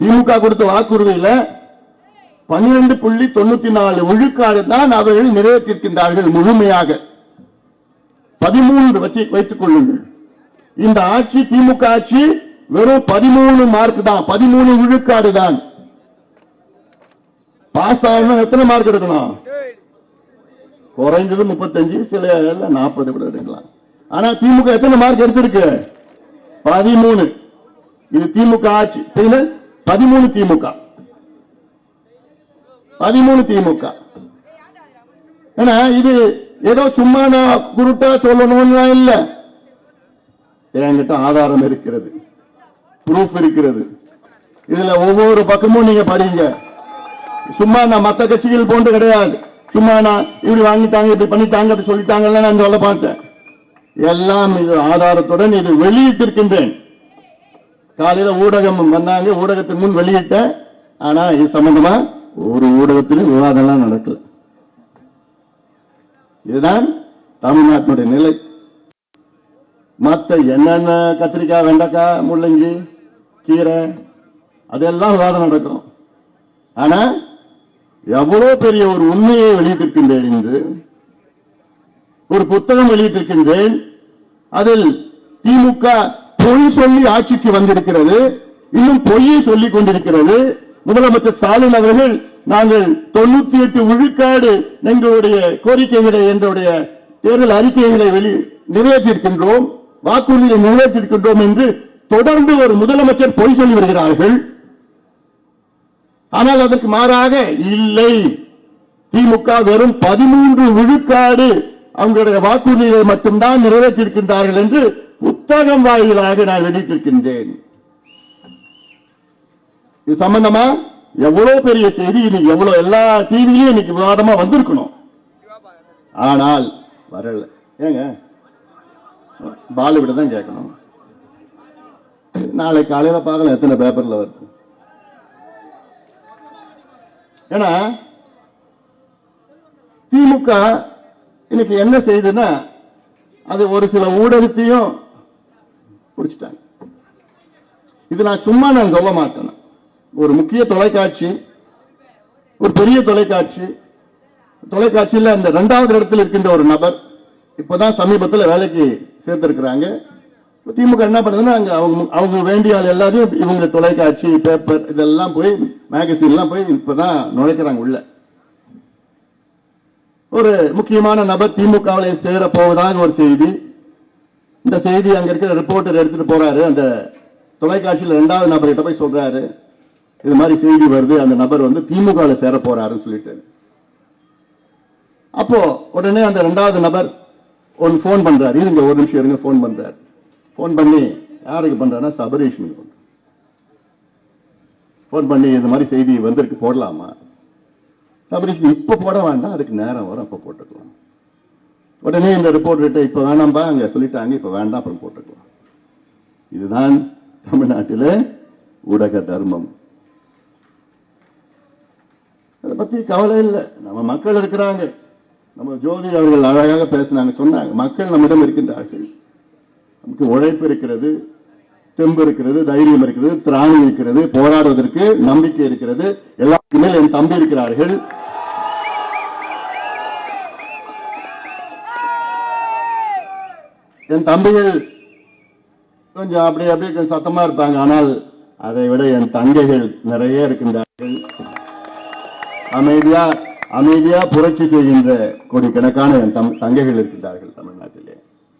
திமுக கொடுத்த வாக்குறுதியில பன்னிரண்டு புள்ளி தொண்ணூத்தி நாலு விழுக்காடு தான் அவர்கள் நிறைவேற்றிருக்கின்றார்கள் முழுமையாக. பதிமூன்று வச்சு வைத்துக் கொள்ளுங்கள். இந்த ஆட்சி திமுக ஆட்சி வெறும் பதிமூணு மார்க் தான். பதிமூணு விழுக்காடு தான். பாஸ் ஆகணும் எத்தனை மார்க் எடுக்கணும் குறைஞ்சது முப்பத்தஞ்சு சில நாற்பது கூட எடுக்கலாம். ஆனா திமுக எத்தனை மார்க் எடுத்திருக்கு? பதிமூணு. இது திமுக ஆட்சி. பதிமூணு திமுக. பதிமூணு திமுக. ஏன்னா இது ஏதோ சும்மா நான் குருட்டா சொல்லணும்னு இல்ல. என்கிட்ட ஆதாரம் இருக்கிறது. ப்ரூஃப் இருக்கிறது. இதுல ஒவ்வொரு பக்கமும் நீங்க படிங்க. சும்மா நான் மத்த கட்சிகள் போன்று கிடையாது. சும்மா நான் இப்படி வாங்கிட்டாங்க இப்படி பண்ணிட்டாங்க அப்படி சொல்லிட்டாங்கல்ல நான் சொல்ல மாட்டேன். எல்லாம் இது ஆதாரத்துடன் இது வெளியிட்டிருக்கின்றேன். காலையில ஊடகம் வந்தாங்க ஊடகத்துக்கு முன் வெளியிட்டேன். ஆனா இது சம்பந்தமா ஒரு ஊடகத்திலும் விவாதம்லாம் நடக்கல. இதுதான் தமிழ்நாட்டினுடைய நிலை. மத்த என்னென்ன கத்திரிக்காய் வெண்டைக்காய் முள்ளங்கி கீரை அதெல்லாம் விவாதம் நடக்கும். ஆனா எவ்வளவு பெரிய ஒரு உண்மையை வெளியிட்டிருக்கின்றேன் என்று ஒரு புத்தகம் வெளியிட்டிருக்கின்றேன். அதில் திமுக பொய் சொல்லி ஆட்சிக்கு வந்திருக்கிறது. இன்னும் பொய்யை சொல்லிக் கொண்டிருக்கிறது. முதலமைச்சர் ஸ்டாலின் அவர்கள் நாங்கள் தொண்ணூத்தி எட்டு விழுக்காடு எங்களுடைய கோரிக்கைகளை எங்களுடைய தேர்தல் அறிக்கைகளை வெளி நிறைவேற்றியிருக்கின்றோம். வாக்குறுதியை நிறைவேற்றியிருக்கின்றோம் என்று தொடர்ந்து ஒரு முதலமைச்சர் பொய் சொல்லி வருகிறார்கள். ஆனால் அதற்கு மாறாக இல்லை. திமுக வெறும் பதிமூன்று விழுக்காடு அவங்களுடைய வாக்குறுதிகளை மட்டும்தான் நிறைவேற்றியிருக்கின்றார்கள் என்று புத்தகம் வாயிலாக நான் வெளியிட்டிருக்கின்றேன் இது சம்பந்தமா? எவ்வளவு பெரிய செய்தி இன்னைக்கு எவ்வளவு எல்லா டிவிலையும் இன்னைக்கு விவாதமா வந்திருக்கணும். ஆனால் வரல. ஏங்க? பாலிவுட் தான் கேட்கணும். நாளை காலையில பார்க்கலாம் எத்தனை பேப்பர்ல வருது. ஏன்னா திமுக இன்னைக்கு என்ன செய்யுதுன்னா அது ஒரு சில ஊடகத்தையும் பிடிச்சிட்டாங்க. இது நான் சும்மா நான் சொல்ல மாட்டேன். ஒரு முக்கிய தொலைக்காட்சி ஒரு பெரிய தொலைக்காட்சி தொலைக்காட்சியில் அந்த ரெண்டாவது இடத்தில் இருக்கின்ற ஒரு நபர் இப்போதான் சமீபத்தில் வேலைக்கு சேர்த்திருக்கிறாங்க. திமுக என்ன பண்ணுதுன்னா அங்கே அவங்க அவங்க வேண்டிய ஆள் எல்லாரையும் இவங்க தொலைக்காட்சி பேப்பர் இதெல்லாம் போய் மேகசின்லாம் எல்லாம் போய் இப்போதான் நுழைக்கிறாங்க உள்ள. ஒரு முக்கியமான நபர் திமுகவில் சேர போவதாக ஒரு செய்தி. இந்த செய்தி அங்க இருக்கிற ரிப்போர்ட்டர் எடுத்துட்டு போறாரு. அந்த தொலைக்காட்சியில் இரண்டாவது நபர்கிட்ட போய் சொல்றாரு. இது மாதிரி செய்தி வருது. அந்த நபர் வந்து திமுகவில் சேர போறாருன்னு சொல்லிட்டு. அப்போ உடனே அந்த இரண்டாவது நபர் ஒன்று ஃபோன் பண்றாரு. இருங்க ஒரு நிமிஷம் இருங்க ஃபோன் பண்றாரு. ஃபோன் பண்ணி யாருக்கு பண்றாருன்னா சபரீஷனுக்கு ஃபோன் பண்ணி இந்த மாதிரி செய்தி வந்திருக்கு போடலாமா? சபரீஷ் இப்போ போட வேண்டாம். அதுக்கு நேரம் வரும் அப்போ போட்டுக்கலாம். உடனே இந்த ரிப்போர்ட்டர்கிட்ட இப்ப வேணாம்பா அங்க சொல்லிட்டாங்க. இப்ப வேண்டாம் அப்புறம் போட்டுக்கலாம். இதுதான் தமிழ்நாட்டில ஊடக தர்மம். அதை பத்தி கவலை இல்லை. நம்ம மக்கள் இருக்கிறாங்க. நம்ம ஜோதி அவர்கள் அழகாக பேசினாங்க சொன்னாங்க. மக்கள் நம்மிடம் இருக்கின்றார்கள். நமக்கு உழைப்பு இருக்கிறது தெம்பு இருக்கிறது தைரியம் இருக்கிறது திராணி இருக்கிறது போராடுவதற்கு நம்பிக்கை இருக்கிறது. எல்லாருக்குமே என் தம்பி இருக்கிறார்கள். என் தம்பிகள் கொஞ்சம் அப்படியே அப்படியே கொஞ்சம் சத்தமா இருப்பாங்க. ஆனால் அதை விட என் தங்கைகள் நிறைய இருக்கின்றார்கள். அமைதியா அமைதியா புரட்சி செய்கின்ற கோடிக்கணக்கான என் தம்- தங்கைகள் இருக்கின்றார்கள்